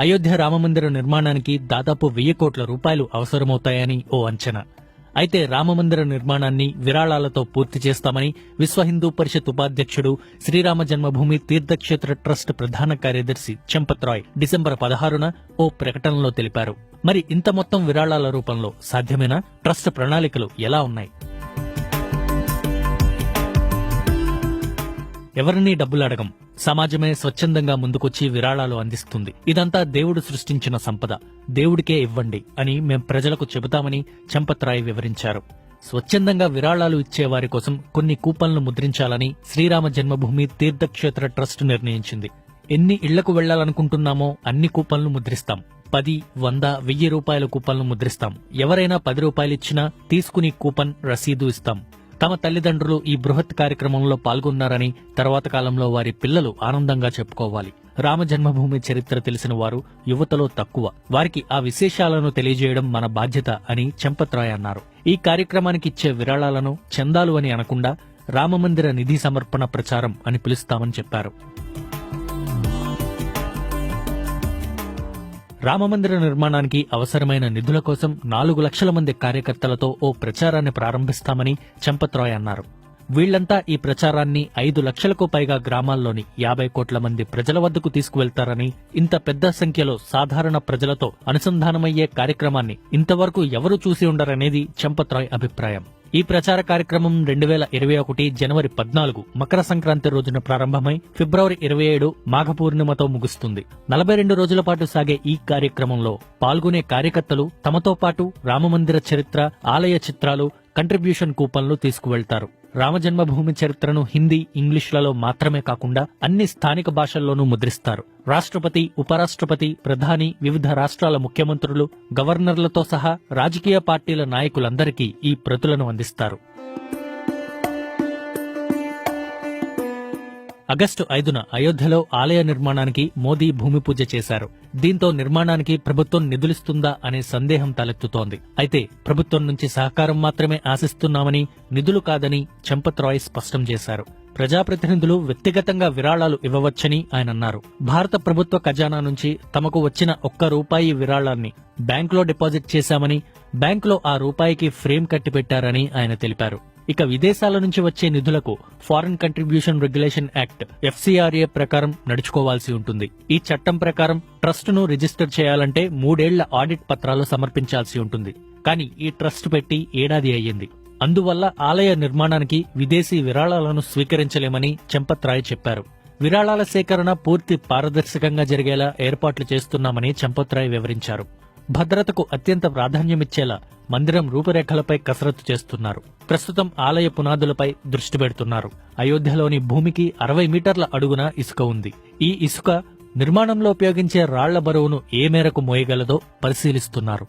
అయోధ్య రామమందిర నిర్మాణానికి దాదాపు వెయ్యి కోట్ల రూపాయలు అవసరమవుతాయని ఓ అంచనా. అయితే రామమందిర నిర్మాణాన్ని విరాళాలతో పూర్తి చేస్తామని విశ్వ హిందూ పరిషత్ ఉపాధ్యక్షుడు శ్రీరామ జన్మభూమి తీర్థక్షేత్ర ట్రస్ట్ ప్రధాన కార్యదర్శి చెంపత్ రాయ్ డిసెంబర్ పదహారున ఓ ప్రకటనలో తెలిపారు. మరి ఇంత మొత్తం విరాళాల రూపంలో సాధ్యమేనా? ట్రస్ట్ ప్రణాళికలు ఎలా ఉన్నాయి? ఎవరినీ డబ్బులు అడగం సమాజమే స్వచ్ఛందంగా ముందుకొచ్చి విరాళాలు అందిస్తుంది. ఇదంతా దేవుడు సృష్టించిన సంపద. దేవుడికే ఇవ్వండి అని మేం ప్రజలకు చెబుతామని చంపత్ రాయ్ వివరించారు. స్వచ్ఛందంగా విరాళాలు ఇచ్చే వారి కోసం కొన్ని కూపన్లు ముద్రించాలని శ్రీరామ జన్మభూమి తీర్థక్షేత్ర ట్రస్ట్ నిర్ణయించింది. ఎన్ని ఇళ్ళకు వెళ్ళాలనుకుంటున్నామో అన్ని కూపన్లు ముద్రిస్తాం. పది వంద వెయ్యి రూపాయల కూపన్లు ముద్రిస్తాం. ఎవరైనా పది రూపాయలు ఇచ్చినా తీసుకుని కూపన్ రసీదు ఇస్తాం. తమ తల్లిదండ్రులు ఈ బృహత్ కార్యక్రమంలో పాల్గొన్నారని తర్వాత కాలంలో వారి పిల్లలు ఆనందంగా చెప్పుకోవాలి. రామ జన్మభూమి చరిత్ర తెలిసిన వారు యువతలో తక్కువ. వారికి ఆ విశేషాలను తెలియజేయడం మన బాధ్యత అని చెంపత్రాయ్ అన్నారు. ఈ కార్యక్రమానికి ఇచ్చే విరాళాలను చందాలు అని అనకుండా రామమందిర నిధి సమర్పణ ప్రచారం అని పిలుస్తామని చెప్పారు. రామమందిర నిర్మాణానికి అవసరమైన నిధుల కోసం నాలుగు లక్షల మంది కార్యకర్తలతో ఓ ప్రచారాన్ని ప్రారంభిస్తామని చెంపత్రాయ్ అన్నారు. వీళ్ళంతా ఈ ప్రచారాన్ని ఐదు లక్షలకు పైగా గ్రామాల్లోని యాభై కోట్ల మంది ప్రజల వద్దకు తీసుకువెళ్తారని ఇంత పెద్ద సంఖ్యలో సాధారణ ప్రజలతో అనుసంధానమయ్యే కార్యక్రమాన్ని ఇంతవరకు ఎవరు చూసి ఉండరనేది చెంపత్రాయ్ అభిప్రాయం. ఈ ప్రచార కార్యక్రమం రెండు వేల ఇరవై ఒకటి జనవరి పద్నాలుగు మకర సంక్రాంతి రోజున ప్రారంభమై ఫిబ్రవరి ఇరవై ఏడు మాఘ పూర్ణిమతో ముగుస్తుంది. నలభై రెండు రోజుల పాటు సాగే ఈ కార్యక్రమంలో పాల్గొనే కార్యకర్తలు తమతో పాటు రామమందిర చరిత్ర ఆలయ చిత్రాలు కంట్రిబ్యూషన్ కూపన్లు తీసుకువెళ్తారు. రామజన్మభూమి చరిత్రను హిందీ ఇంగ్లీష్లలో మాత్రమే కాకుండా అన్ని స్థానిక భాషల్లోనూ ముద్రిస్తారు. రాష్ట్రపతి ఉపరాష్ట్రపతి ప్రధాని వివిధ రాష్ట్రాల ముఖ్యమంత్రులు గవర్నర్లతో సహా రాజకీయ పార్టీల నాయకులందరికీ ఈ ప్రతులను అందిస్తారు. ఆగస్టు ఐదున అయోధ్యలో ఆలయ నిర్మాణానికి మోదీ భూమి పూజ చేశారు. దీంతో నిర్మాణానికి ప్రభుత్వం నిధులిస్తుందా అనే సందేహం తలెత్తుతోంది. అయితే ప్రభుత్వం నుంచి సహకారం మాత్రమే ఆశిస్తున్నామని నిధులు కాదని చంపత్ రాయ్ స్పష్టం చేశారు. ప్రజాప్రతినిధులు వ్యక్తిగతంగా విరాళాలు ఇవ్వవచ్చని ఆయన అన్నారు. భారత ప్రభుత్వ ఖజానా నుంచి తమకు వచ్చిన ఒక్క రూపాయి విరాళాన్ని బ్యాంకులో డిపాజిట్ చేశామని బ్యాంకులో ఆ రూపాయికి ఫ్రేమ్ కట్టిపెట్టారని ఆయన తెలిపారు. ఇక విదేశాల నుంచి వచ్చే నిధులకు foreign contribution regulation act FCRA ప్రకారం నడుచుకోవాల్సి ఉంటుంది. ఈ చట్టం ప్రకారం ట్రస్ట్ను రిజిస్టర్ చేయాలంటే మూడేళ్ళ ఆడిట్ పత్రాలు సమర్పించాల్సి ఉంటుంది. కానీ ఈ ట్రస్ట్ పెట్టి ఏడాది అయ్యింది. అందువల్ల ఆలయ నిర్మాణానికి విదేశీ విరాళాలను స్వీకరించలేమని చెంపత్ రాయ్ చెప్పారు. విరాళాల సేకరణ పూర్తి పారదర్శకంగా జరిగేలా ఏర్పాట్లు చేస్తున్నామని చెంపత్రాయ్ వివరించారు. భద్రతకు అత్యంత ప్రాధాన్యమిచ్చేలా మందిరం రూపురేఖలపై కసరత్తు చేస్తున్నారు. ప్రస్తుతం ఆలయ పునాదులపై దృష్టి పెడుతున్నారు. అయోధ్యలోని భూమికి అరవై మీటర్ల అడుగున ఇసుక ఉంది. ఈ ఇసుక నిర్మాణంలో ఉపయోగించే రాళ్ళ బరువును ఏ మేరకు మోయగలదో పరిశీలిస్తున్నారు.